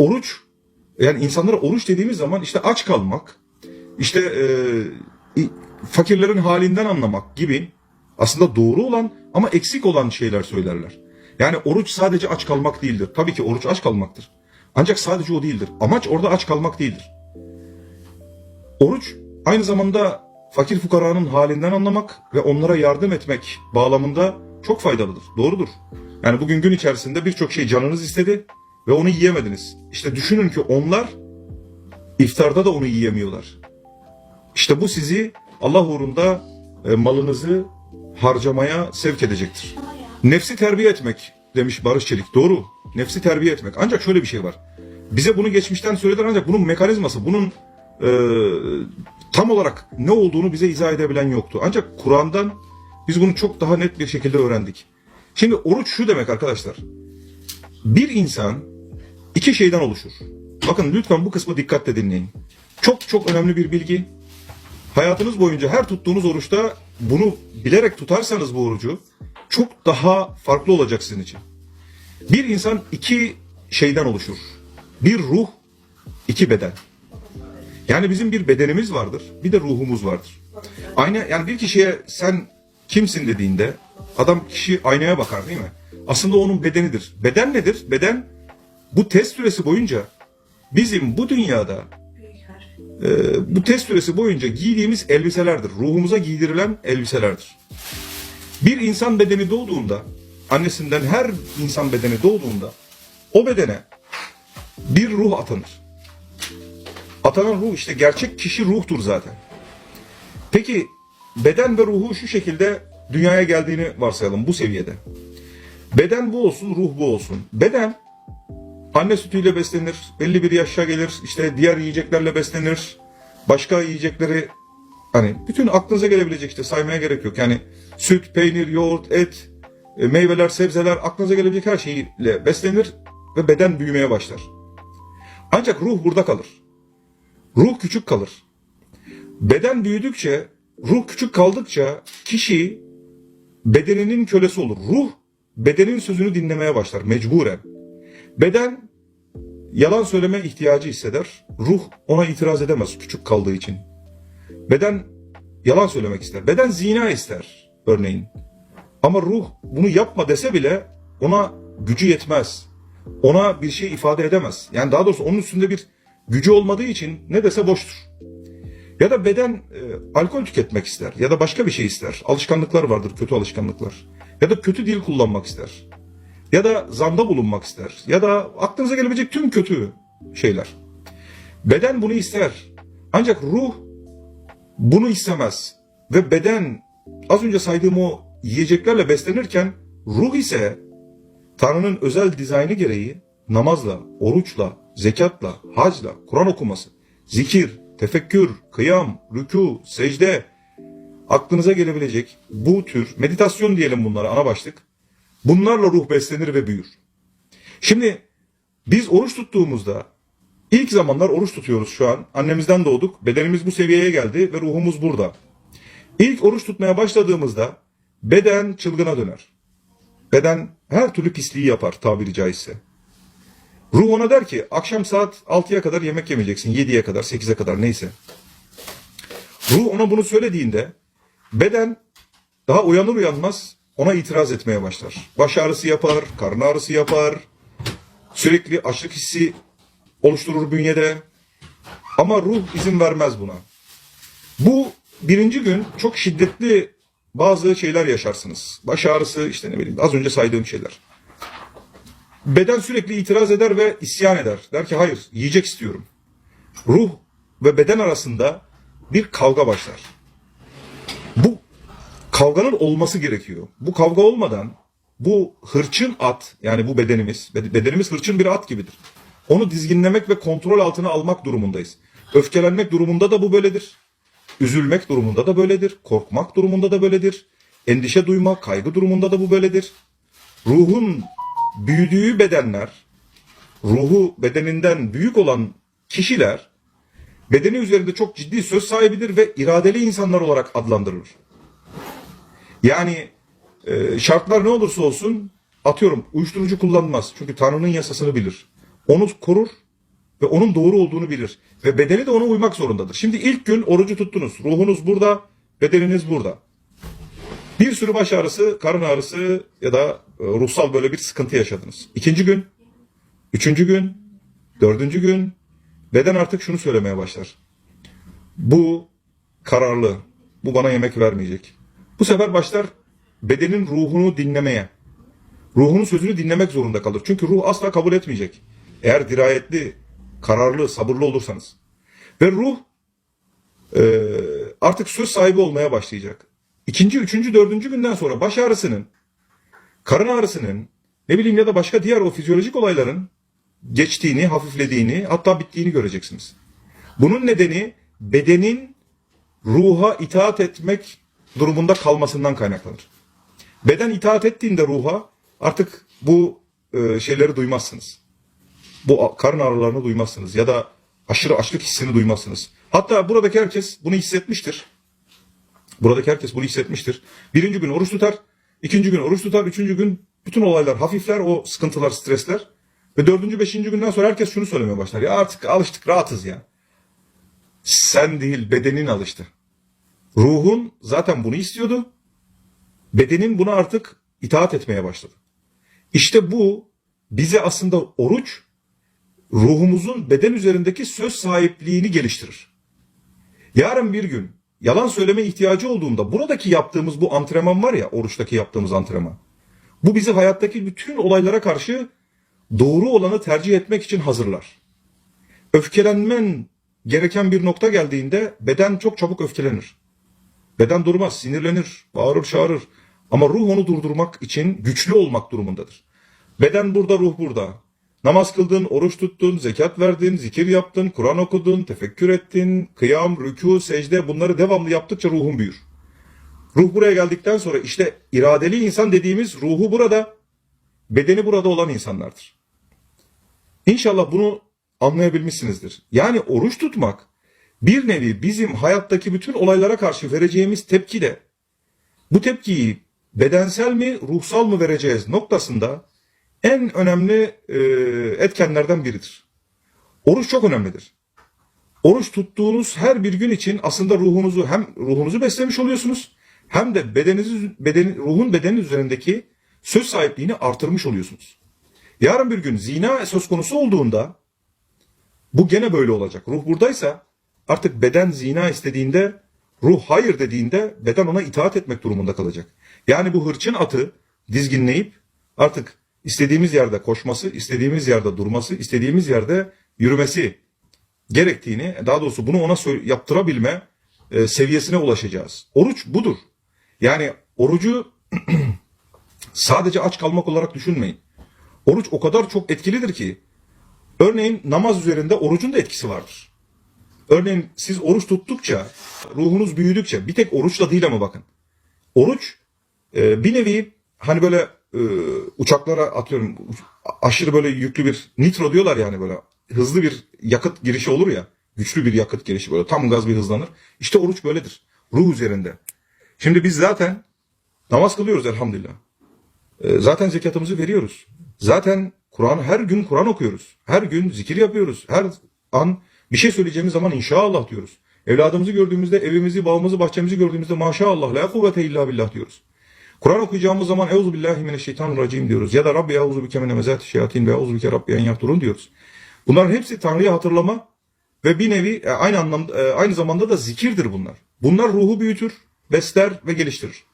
oruç yani insanlara oruç dediğimiz zaman işte aç kalmak, işte e, fakirlerin halinden anlamak gibi aslında doğru olan ama eksik olan şeyler söylerler. Yani oruç sadece aç kalmak değildir. Tabii ki oruç aç kalmaktır. Ancak sadece o değildir. Amaç orada aç kalmak değildir. Oruç aynı zamanda fakir fukaranın halinden anlamak ve onlara yardım etmek bağlamında çok faydalıdır. Doğrudur. Yani bugün gün içerisinde birçok şey canınız istedi ve onu yiyemediniz. İşte düşünün ki onlar iftarda da onu yiyemiyorlar. İşte bu sizi Allah uğrunda e, malınızı harcamaya sevk edecektir. Nefsi terbiye etmek demiş Barış Çelik. Doğru. Nefsi terbiye etmek. Ancak şöyle bir şey var. Bize bunu geçmişten söylediler ancak bunun mekanizması, bunun e, tam olarak ne olduğunu bize izah edebilen yoktu. Ancak Kur'an'dan biz bunu çok daha net bir şekilde öğrendik. Şimdi oruç şu demek arkadaşlar. Bir insan iki şeyden oluşur. Bakın lütfen bu kısmı dikkatle dinleyin. Çok çok önemli bir bilgi. Hayatınız boyunca her tuttuğunuz oruçta bunu bilerek tutarsanız bu orucu çok daha farklı olacak sizin için. Bir insan iki şeyden oluşur. Bir ruh, iki beden. Yani bizim bir bedenimiz vardır, bir de ruhumuz vardır. Aynı yani bir kişiye sen kimsin dediğinde adam kişi aynaya bakar değil mi? Aslında onun bedenidir. Beden nedir? Beden bu test süresi boyunca bizim bu dünyada e, bu test süresi boyunca giydiğimiz elbiselerdir. Ruhumuza giydirilen elbiselerdir. Bir insan bedeni doğduğunda, annesinden her insan bedeni doğduğunda o bedene bir ruh atanır. Atanan ruh işte gerçek kişi ruhtur zaten. Peki beden ve ruhu şu şekilde dünyaya geldiğini varsayalım bu seviyede. Beden bu olsun, ruh bu olsun. Beden anne sütüyle beslenir, belli bir yaşa gelir, işte diğer yiyeceklerle beslenir, başka yiyecekleri hani bütün aklınıza gelebilecek işte saymaya gerek yok. Yani süt, peynir, yoğurt, et, e, meyveler, sebzeler aklınıza gelebilecek her şeyle beslenir ve beden büyümeye başlar. Ancak ruh burada kalır. Ruh küçük kalır. Beden büyüdükçe, ruh küçük kaldıkça kişi bedeninin kölesi olur. Ruh bedenin sözünü dinlemeye başlar mecburen. Beden yalan söyleme ihtiyacı hisseder. Ruh ona itiraz edemez küçük kaldığı için. Beden yalan söylemek ister. Beden zina ister örneğin. Ama ruh bunu yapma dese bile ona gücü yetmez. Ona bir şey ifade edemez. Yani daha doğrusu onun üstünde bir gücü olmadığı için ne dese boştur. Ya da beden e, alkol tüketmek ister ya da başka bir şey ister. Alışkanlıklar vardır, kötü alışkanlıklar. Ya da kötü dil kullanmak ister. Ya da zanda bulunmak ister. Ya da aklınıza gelebilecek tüm kötü şeyler. Beden bunu ister. Ancak ruh bunu istemez. Ve beden az önce saydığım o yiyeceklerle beslenirken ruh ise Tanrı'nın özel dizaynı gereği namazla, oruçla, zekatla, hacla, Kur'an okuması, zikir, tefekkür, kıyam, rükû, secde, aklınıza gelebilecek bu tür meditasyon diyelim bunlara ana başlık. Bunlarla ruh beslenir ve büyür. Şimdi biz oruç tuttuğumuzda ilk zamanlar oruç tutuyoruz şu an. Annemizden doğduk. Bedenimiz bu seviyeye geldi ve ruhumuz burada. İlk oruç tutmaya başladığımızda beden çılgına döner. Beden her türlü pisliği yapar tabiri caizse. Ruh ona der ki akşam saat 6'ya kadar yemek yemeyeceksin. 7'ye kadar 8'e kadar neyse. Ruh ona bunu söylediğinde beden daha uyanır uyanmaz ona itiraz etmeye başlar. Baş ağrısı yapar, karın ağrısı yapar. Sürekli açlık hissi oluşturur bünyede. Ama ruh izin vermez buna. Bu birinci gün çok şiddetli bazı şeyler yaşarsınız. Baş ağrısı işte ne bileyim az önce saydığım şeyler. Beden sürekli itiraz eder ve isyan eder. Der ki hayır yiyecek istiyorum. Ruh ve beden arasında bir kavga başlar. Kavganın olması gerekiyor. Bu kavga olmadan bu hırçın at yani bu bedenimiz, bed- bedenimiz hırçın bir at gibidir. Onu dizginlemek ve kontrol altına almak durumundayız. Öfkelenmek durumunda da bu böyledir. Üzülmek durumunda da böyledir. Korkmak durumunda da böyledir. Endişe duymak, kaygı durumunda da bu böyledir. Ruhun büyüdüğü bedenler, ruhu bedeninden büyük olan kişiler bedeni üzerinde çok ciddi söz sahibidir ve iradeli insanlar olarak adlandırılır. Yani e, şartlar ne olursa olsun atıyorum uyuşturucu kullanmaz. Çünkü Tanrı'nın yasasını bilir. Onu korur ve onun doğru olduğunu bilir. Ve bedeni de ona uymak zorundadır. Şimdi ilk gün orucu tuttunuz. Ruhunuz burada, bedeniniz burada. Bir sürü baş ağrısı, karın ağrısı ya da e, ruhsal böyle bir sıkıntı yaşadınız. İkinci gün, üçüncü gün, dördüncü gün beden artık şunu söylemeye başlar. Bu kararlı, bu bana yemek vermeyecek. Bu sefer başlar bedenin ruhunu dinlemeye. Ruhunun sözünü dinlemek zorunda kalır. Çünkü ruh asla kabul etmeyecek. Eğer dirayetli, kararlı, sabırlı olursanız. Ve ruh e, artık söz sahibi olmaya başlayacak. İkinci, üçüncü, dördüncü günden sonra baş ağrısının, karın ağrısının, ne bileyim ya da başka diğer o fizyolojik olayların geçtiğini, hafiflediğini, hatta bittiğini göreceksiniz. Bunun nedeni bedenin ruha itaat etmek durumunda kalmasından kaynaklanır. Beden itaat ettiğinde ruha artık bu e, şeyleri duymazsınız. Bu karın ağrılarını duymazsınız ya da aşırı açlık hissini duymazsınız. Hatta buradaki herkes bunu hissetmiştir. Buradaki herkes bunu hissetmiştir. Birinci gün oruç tutar, ikinci gün oruç tutar, üçüncü gün bütün olaylar hafifler, o sıkıntılar, stresler. Ve dördüncü, beşinci günden sonra herkes şunu söylemeye başlar. Ya artık alıştık, rahatız ya. Sen değil, bedenin alıştı. Ruhun zaten bunu istiyordu. Bedenin buna artık itaat etmeye başladı. İşte bu bize aslında oruç ruhumuzun beden üzerindeki söz sahipliğini geliştirir. Yarın bir gün yalan söyleme ihtiyacı olduğunda buradaki yaptığımız bu antrenman var ya oruçtaki yaptığımız antrenman. Bu bizi hayattaki bütün olaylara karşı doğru olanı tercih etmek için hazırlar. Öfkelenmen gereken bir nokta geldiğinde beden çok çabuk öfkelenir. Beden durmaz, sinirlenir, bağırır, çağırır. Ama ruh onu durdurmak için güçlü olmak durumundadır. Beden burada, ruh burada. Namaz kıldın, oruç tuttun, zekat verdin, zikir yaptın, Kur'an okudun, tefekkür ettin, kıyam, rükû, secde bunları devamlı yaptıkça ruhun büyür. Ruh buraya geldikten sonra işte iradeli insan dediğimiz ruhu burada, bedeni burada olan insanlardır. İnşallah bunu anlayabilmişsinizdir. Yani oruç tutmak bir nevi bizim hayattaki bütün olaylara karşı vereceğimiz tepki de bu tepkiyi bedensel mi ruhsal mı vereceğiz noktasında en önemli e, etkenlerden biridir. Oruç çok önemlidir. Oruç tuttuğunuz her bir gün için aslında ruhunuzu hem ruhunuzu beslemiş oluyorsunuz hem de bedeniniz beden, ruhun bedeni üzerindeki söz sahipliğini artırmış oluyorsunuz. Yarın bir gün zina söz konusu olduğunda bu gene böyle olacak. Ruh buradaysa artık beden zina istediğinde ruh hayır dediğinde beden ona itaat etmek durumunda kalacak. Yani bu hırçın atı dizginleyip artık istediğimiz yerde koşması, istediğimiz yerde durması, istediğimiz yerde yürümesi gerektiğini, daha doğrusu bunu ona yaptırabilme e, seviyesine ulaşacağız. Oruç budur. Yani orucu sadece aç kalmak olarak düşünmeyin. Oruç o kadar çok etkilidir ki örneğin namaz üzerinde orucun da etkisi vardır. Örneğin siz oruç tuttukça, ruhunuz büyüdükçe bir tek oruçla değil ama bakın. Oruç e, bir nevi hani böyle e, uçaklara atıyorum aşırı böyle yüklü bir nitro diyorlar yani böyle hızlı bir yakıt girişi olur ya. Güçlü bir yakıt girişi böyle tam gaz bir hızlanır. İşte oruç böyledir. Ruh üzerinde. Şimdi biz zaten namaz kılıyoruz elhamdülillah. E, zaten zekatımızı veriyoruz. Zaten Kur'an her gün Kur'an okuyoruz. Her gün zikir yapıyoruz. Her an bir şey söyleyeceğimiz zaman inşallah diyoruz. Evladımızı gördüğümüzde, evimizi, bağımızı, bahçemizi gördüğümüzde maşallah la kuvvete illa billah diyoruz. Kur'an okuyacağımız zaman Euzu billahi mineşşeytanirracim diyoruz. Ya da Rabbi euzu bike min hemezati şeyatin ve euzu bike Rabbi en yahdurun diyoruz. Bunların hepsi Tanrı'yı hatırlama ve bir nevi e, aynı anlamda e, aynı zamanda da zikirdir bunlar. Bunlar ruhu büyütür, besler ve geliştirir.